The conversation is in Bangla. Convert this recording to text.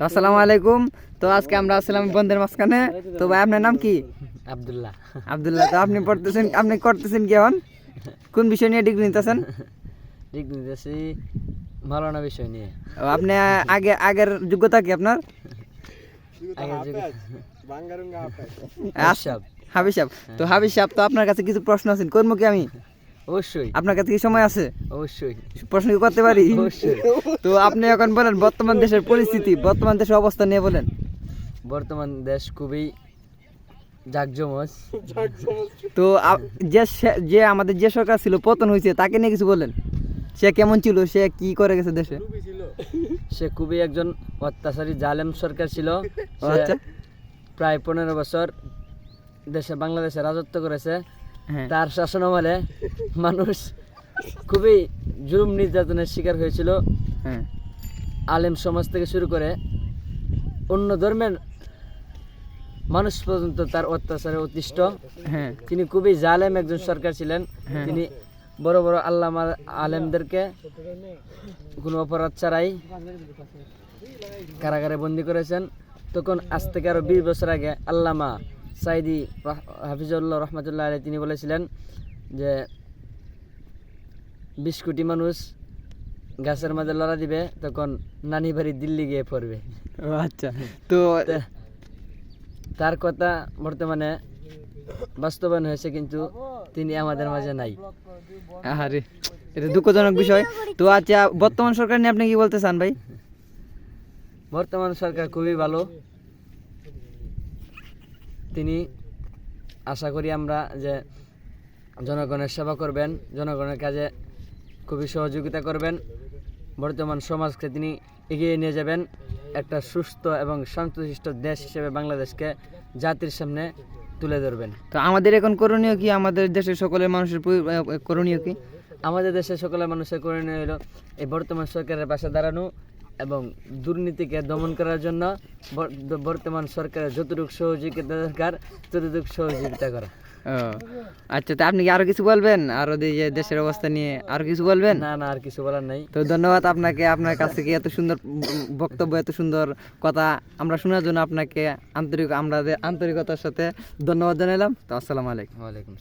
তো আসসালামু আলাইকুম। তো আজকে আমরা আসলাম বন্ধের মাঝখানে। তো ভাই আপনার নাম কি? আবদুল্লাহ। আব্দুল্লাহ তো আপনি পড়তেছেন আপনি করতেছেন কি এখন? কোন বিষয় নিয়ে ডিগ্রি নিতেছেন? ডিগ্রি নিতেছি মালানা বিষয় নিয়ে। আপনি আগে আগের যোগ্যতা কি আপনার? হাবিব সাহেব। তো হাবিব সাহেব তো আপনার কাছে কিছু প্রশ্ন আছে করব কি আমি? অবশ্যই। আপনার কাছে কি সময় আছে? অবশ্যই। প্রশ্ন করতে পারি? অবশ্যই। তো আপনি এখন বলেন বর্তমান দেশের পরিস্থিতি বর্তমান দেশের অবস্থা নিয়ে বলেন। বর্তমান দেশ খুবই জাকজমজ। তো যে যে আমাদের যে সরকার ছিল পতন হয়েছে তাকে নিয়ে কিছু বলেন। সে কেমন ছিল? সে কি করে গেছে দেশে? সে খুবই একজন অত্যাচারী জালেম সরকার ছিল। আচ্ছা। প্রায় পনেরো বছর দেশে বাংলাদেশে রাজত্ব করেছে। হ্যাঁ। তার শাসনামলে মানুষ খুবই জুলুম নির্যাতনের শিকার হয়েছিল। হ্যাঁ। আলেম সমাজ থেকে শুরু করে অন্য ধর্মের মানুষ পর্যন্ত তার অত্যাচারে অতিষ্ঠ। হ্যাঁ। তিনি খুবই জালেম একজন সরকার ছিলেন। তিনি বড় বড় আল্লাহ আলেমদেরকে কোনো অপরাধ ছাড়াই কারাগারে বন্দি করেছেন। তখন আজ থেকে আরও বিশ বছর আগে আল্লামা সাইদি হাফিজুল্লাহ রহমতুল্লাহ আলী তিনি বলেছিলেন যে বিশ কোটি মানুষ গাছের মাঝে লড়া দিবে তখন নানি বাড়ি দিল্লি গিয়ে পড়বে। আচ্ছা। তো তার কথা বর্তমানে বাস্তবায়ন হয়েছে কিন্তু তিনি আমাদের মাঝে নাই। আরে এটা দুঃখজনক বিষয়। তো আচ্ছা বর্তমান সরকার নিয়ে আপনি কি বলতে চান ভাই? বর্তমান সরকার খুবই ভালো। তিনি আশা করি আমরা যে জনগণের সেবা করবেন জনগণের কাজে খুবই সহযোগিতা করবেন। বর্তমান সমাজকে তিনি এগিয়ে নিয়ে যাবেন। একটা সুস্থ এবং শান্তশিষ্ট দেশ হিসেবে বাংলাদেশকে জাতির সামনে তুলে ধরবেন। তো আমাদের এখন করণীয় কি? আমাদের দেশের সকলের মানুষের করণীয় কি? আমাদের দেশের সকলের মানুষের করণীয় হলো এই বর্তমান সরকারের পাশে দাঁড়ানো এবং দুর্নীতিকে দমন করার জন্য বর্তমান সরকারের যতটুকু সহযোগিতা দরকার ততটুকু সহযোগিতা করা। আচ্ছা তো আপনি কি আরও কিছু বলবেন? আরও যে দেশের অবস্থা নিয়ে আরও কিছু বলবেন? না না আর কিছু বলার নাই। তো ধন্যবাদ আপনাকে আপনার কাছ থেকে এত সুন্দর বক্তব্য এত সুন্দর কথা আমরা শোনার জন্য আপনাকে আন্তরিক আমরা আন্তরিকতার সাথে ধন্যবাদ জানালাম তো আসসালামু আলাইকুম। ওয়ালাইকুম।